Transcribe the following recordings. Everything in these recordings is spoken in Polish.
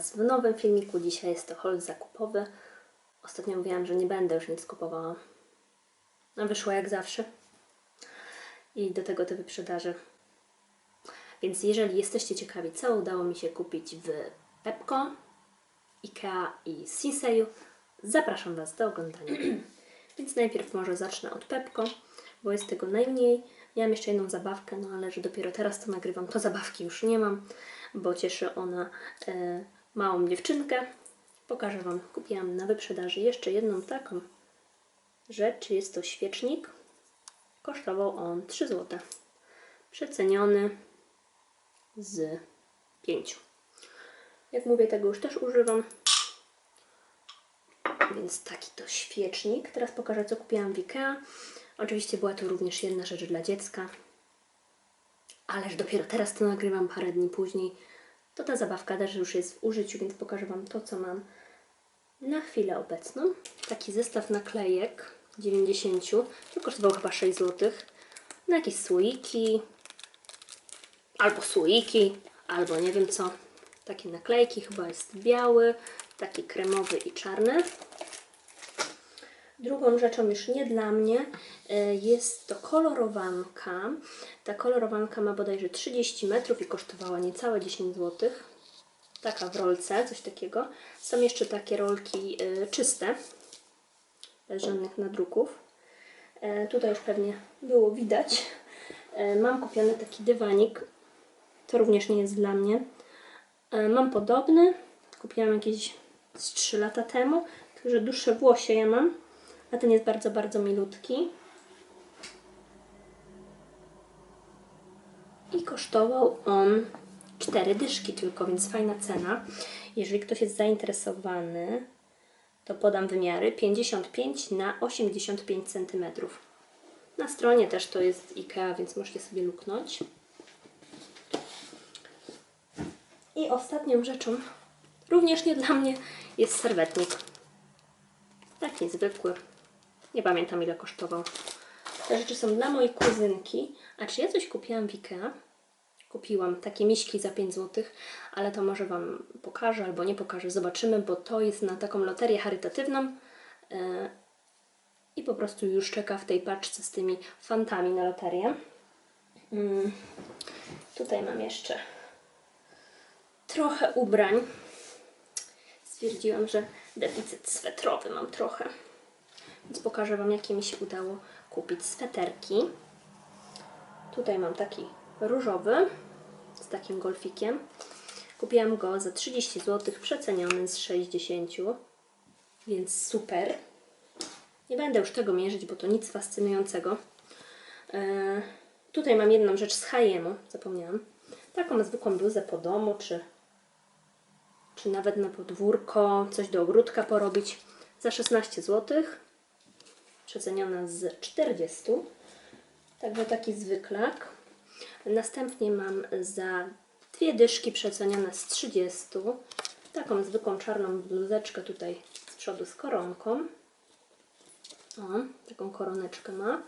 Was w nowym filmiku. Dzisiaj jest to haul zakupowy. Ostatnio mówiłam, że nie będę już nic kupowała. No wyszło jak zawsze. I do tego te wyprzedaże. Więc jeżeli jesteście ciekawi, co udało mi się kupić w Pepco, IKEA i Sinseju, zapraszam Was do oglądania. Więc najpierw może zacznę od Pepco, bo jest tego najmniej. Miałam jeszcze jedną zabawkę, no ale że dopiero teraz to nagrywam, to zabawki już nie mam, bo cieszy ona e, małą dziewczynkę. Pokażę Wam, kupiłam na wyprzedaży jeszcze jedną taką rzecz. Jest to świecznik. Kosztował on 3 zł. Przeceniony z 5. Jak mówię, tego już też używam. Więc taki to świecznik. Teraz pokażę, co kupiłam w Ikea. Oczywiście była tu również jedna rzecz dla dziecka. Ależ dopiero teraz to nagrywam parę dni później. To ta zabawka też już jest w użyciu, więc pokażę Wam to, co mam na chwilę obecną. Taki zestaw naklejek 90. To kosztował chyba 6 zł. Na jakieś słoiki. Albo słoiki, albo nie wiem co. Takie naklejki, chyba jest biały, taki kremowy i czarny. Drugą rzeczą już nie dla mnie e, jest to kolorowanka. Ta kolorowanka ma bodajże 30 metrów i kosztowała niecałe 10 zł. Taka w rolce, coś takiego. Są jeszcze takie rolki e, czyste, bez żadnych nadruków. E, Tutaj już pewnie było widać. Mam kupiony taki dywanik. To również nie jest dla mnie. Mam podobny. Kupiłam jakieś z 3 lata temu. Tylko, że dłuższe włosie ja mam. A ten jest bardzo, bardzo milutki. I kosztował on 4 dyszki tylko, więc fajna cena. Jeżeli ktoś jest zainteresowany, to podam wymiary 55 na 85 cm. Na stronie też to jest IKEA, więc możecie sobie luknąć. I ostatnią rzeczą, również nie dla mnie, jest serwetnik. Taki zwykły. Nie pamiętam ile kosztował. Te rzeczy są dla mojej kuzynki. A czy ja coś kupiłam w Ikea? Kupiłam takie miśki za 5 zł, ale to może Wam pokażę albo nie pokażę. Zobaczymy, bo to jest na taką loterię charytatywną. Yy, I po prostu już czeka w tej paczce z tymi fantami na loterię. Mm, Tutaj mam jeszcze trochę ubrań. Stwierdziłam, że deficyt swetrowy mam trochę. Więc pokażę Wam, jakie mi się udało kupić sweterki. Tutaj mam taki różowy z takim golfikiem. Kupiłam go za 30 zł, przeceniony z 60, więc super. Nie będę już tego mierzyć, bo to nic fascynującego. Eee, tutaj mam jedną rzecz z H&M, zapomniałam. Taką zwykłą bluzę po domu, czy, czy nawet na podwórko, coś do ogródka porobić. Za 16 zł przeceniona z 40. Także taki zwyklak. Następnie mam za dwie dyszki przecenione z 30. Taką zwykłą czarną bluzeczkę tutaj z przodu z koronką. O, taką koroneczkę ma.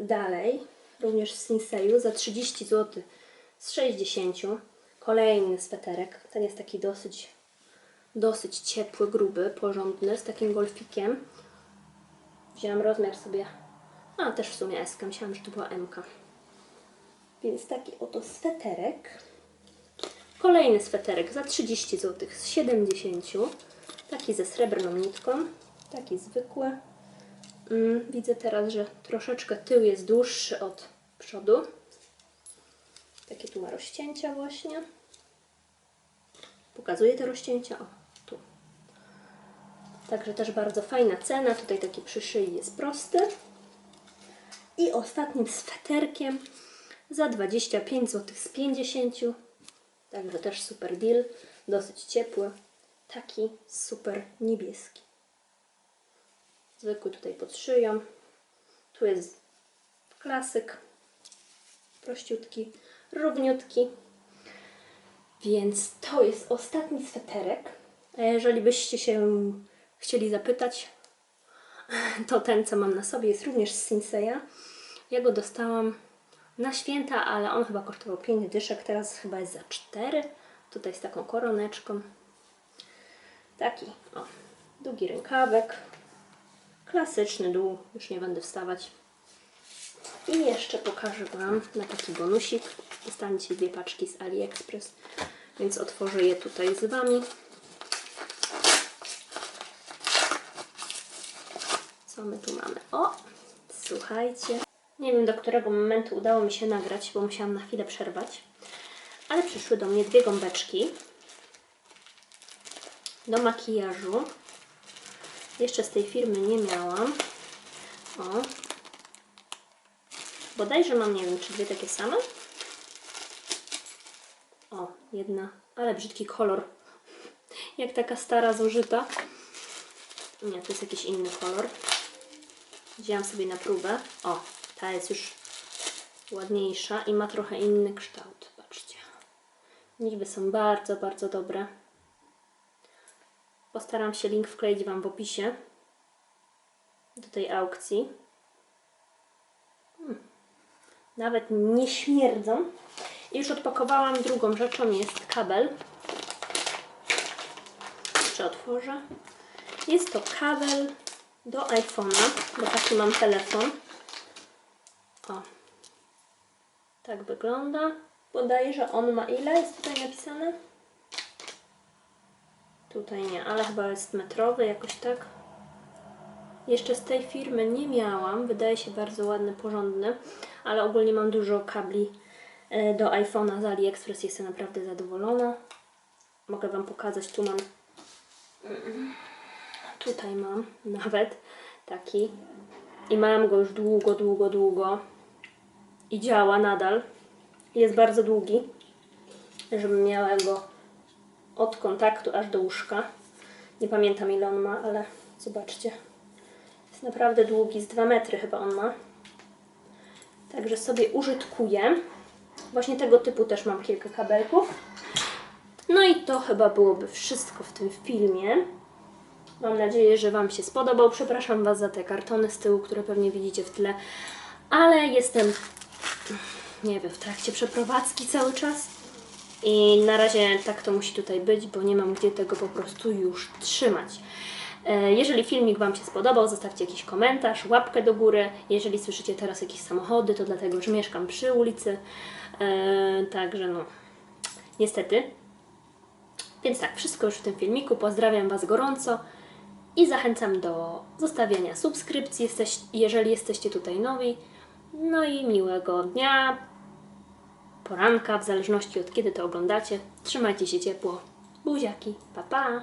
Dalej, również z Sinseju za 30 zł z 60. Kolejny sweterek. Ten jest taki dosyć dosyć ciepły, gruby, porządny, z takim golfikiem. Wzięłam rozmiar sobie, a też w sumie S, myślałam, że to była M. -ka. Więc taki oto sweterek. Kolejny sweterek za 30 zł z 70. Taki ze srebrną nitką, taki zwykły. Mm, widzę teraz, że troszeczkę tył jest dłuższy od przodu. Takie tu ma rozcięcia właśnie. Pokazuję te rozcięcia. O. Także też bardzo fajna cena. Tutaj taki przy szyi jest prosty. I ostatnim sweterkiem za 25 zł z 50. Także też super deal. Dosyć ciepły. Taki super niebieski. Zwykły tutaj pod szyją. Tu jest klasyk. Prościutki, równiutki. Więc to jest ostatni sweterek. A jeżeli byście się chcieli zapytać, to ten, co mam na sobie, jest również z Sinseya. Ja go dostałam na święta, ale on chyba kosztował 5 dyszek, teraz chyba jest za 4. Tutaj z taką koroneczką. Taki, o, długi rękawek. Klasyczny dół, już nie będę wstawać. I jeszcze pokażę Wam na taki bonusik. Dostaniecie dwie paczki z AliExpress, więc otworzę je tutaj z Wami. Co my tu mamy? O, słuchajcie. Nie wiem, do którego momentu udało mi się nagrać, bo musiałam na chwilę przerwać. Ale przyszły do mnie dwie gąbeczki do makijażu. Jeszcze z tej firmy nie miałam. O. Bodajże mam, nie wiem, czy dwie takie same. O, jedna, ale brzydki kolor. Jak taka stara, zużyta. Nie, to jest jakiś inny kolor. Wzięłam sobie na próbę. O, ta jest już ładniejsza i ma trochę inny kształt. Patrzcie. Niby są bardzo, bardzo dobre. Postaram się link wkleić Wam w opisie do tej aukcji. Hmm. Nawet nie śmierdzą. I już odpakowałam drugą rzeczą, jest kabel. Jeszcze otworzę. Jest to kabel do iPhone'a, bo taki mam telefon. O. Tak wygląda. Podaję, że on ma ile? Jest tutaj napisane? Tutaj nie, ale chyba jest metrowy, jakoś tak. Jeszcze z tej firmy nie miałam. Wydaje się bardzo ładny, porządny, ale ogólnie mam dużo kabli e, do iPhone'a z AliExpress. Jestem naprawdę zadowolona. Mogę Wam pokazać, tu mam. Tutaj mam nawet taki. I mam go już długo, długo, długo. I działa nadal. Jest bardzo długi, żebym miała go od kontaktu aż do łóżka. Nie pamiętam ile on ma, ale zobaczcie. Jest naprawdę długi, z 2 metry chyba on ma. Także sobie użytkuję. Właśnie tego typu też mam kilka kabelków. No i to chyba byłoby wszystko w tym filmie. Mam nadzieję, że Wam się spodobał. Przepraszam Was za te kartony z tyłu, które pewnie widzicie w tle, ale jestem, nie wiem, w trakcie przeprowadzki cały czas. I na razie tak to musi tutaj być, bo nie mam gdzie tego po prostu już trzymać. E, Jeżeli filmik Wam się spodobał, zostawcie jakiś komentarz, łapkę do góry. Jeżeli słyszycie teraz jakieś samochody, to dlatego, że mieszkam przy ulicy. E, Także no, niestety. Więc tak, wszystko już w tym filmiku. Pozdrawiam Was gorąco i zachęcam do zostawiania subskrypcji, jesteś, jeżeli jesteście tutaj nowi. No i miłego dnia, poranka, w zależności od kiedy to oglądacie. Trzymajcie się ciepło. Buziaki, pa pa!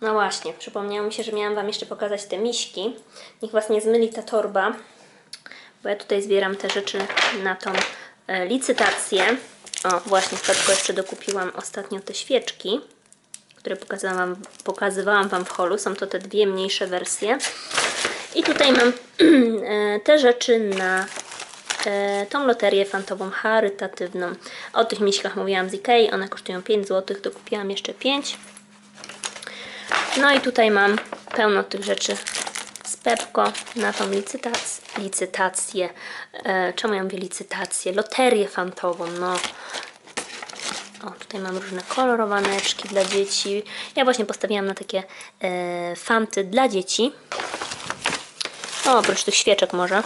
No właśnie, przypomniało mi się, że miałam Wam jeszcze pokazać te miśki. Niech Was nie zmyli ta torba, bo ja tutaj zbieram te rzeczy na tą e, licytację. O, właśnie, w jeszcze dokupiłam ostatnio te świeczki, które pokazywałam, pokazywałam Wam w holu. Są to te dwie mniejsze wersje. I tutaj mam e, te rzeczy na e, tą loterię fantową charytatywną. O tych miśkach mówiłam z Ikei, one kosztują 5 zł, dokupiłam jeszcze 5. No i tutaj mam pełno tych rzeczy z Pepko na tą licytację. licytację. E, czemu ja mówię licytację? Loterię fantową, no. Tutaj mam różne kolorowaneczki dla dzieci. Ja właśnie postawiłam na takie e, fanty dla dzieci. O, oprócz tych świeczek może.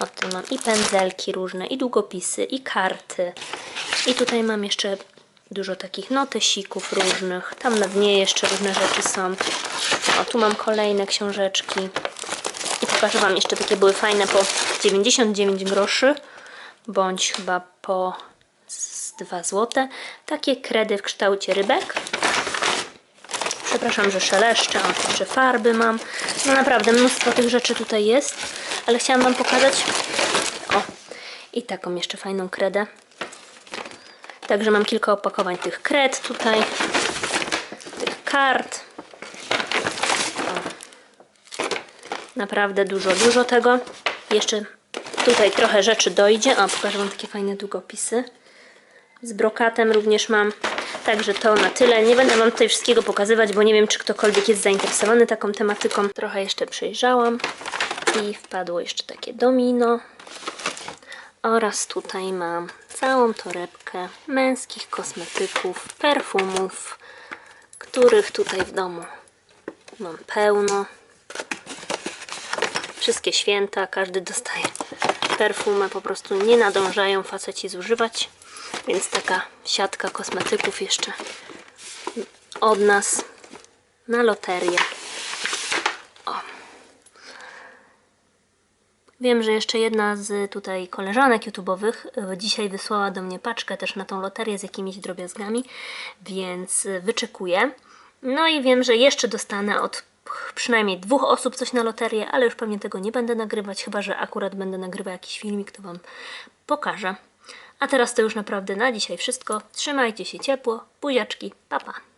O, tutaj mam i pędzelki różne, i długopisy, i karty. I tutaj mam jeszcze dużo takich notesików różnych. Tam na dnie jeszcze różne rzeczy są. O, tu mam kolejne książeczki. I pokażę Wam jeszcze takie były fajne po 99 groszy, bądź chyba po z 2 zł. Takie kredy w kształcie rybek. Przepraszam, że szeleszczę, o, jeszcze farby mam. No naprawdę, mnóstwo tych rzeczy tutaj jest, ale chciałam Wam pokazać. O, i taką jeszcze fajną kredę. Także mam kilka opakowań tych kred tutaj, tych kart. O. Naprawdę dużo, dużo tego. Jeszcze tutaj trochę rzeczy dojdzie. O, pokażę Wam takie fajne długopisy. Z brokatem również mam. Także to na tyle. Nie będę Wam tutaj wszystkiego pokazywać, bo nie wiem, czy ktokolwiek jest zainteresowany taką tematyką. Trochę jeszcze przejrzałam i wpadło jeszcze takie domino. Oraz tutaj mam całą torebkę męskich kosmetyków, perfumów, których tutaj w domu mam pełno. Wszystkie święta, każdy dostaje perfumę, po prostu nie nadążają faceci zużywać, więc taka siatka kosmetyków jeszcze od nas na loterię. O. Wiem, że jeszcze jedna z tutaj koleżanek YouTube'owych y, dzisiaj wysłała do mnie paczkę też na tą loterię z jakimiś drobiazgami, więc y, wyczekuję. No i wiem, że jeszcze dostanę od przynajmniej dwóch osób coś na loterię, ale już pewnie tego nie będę nagrywać, chyba że akurat będę nagrywać jakiś filmik, to Wam pokażę. A teraz to już naprawdę na dzisiaj wszystko. Trzymajcie się ciepło, buziaczki, pa pa!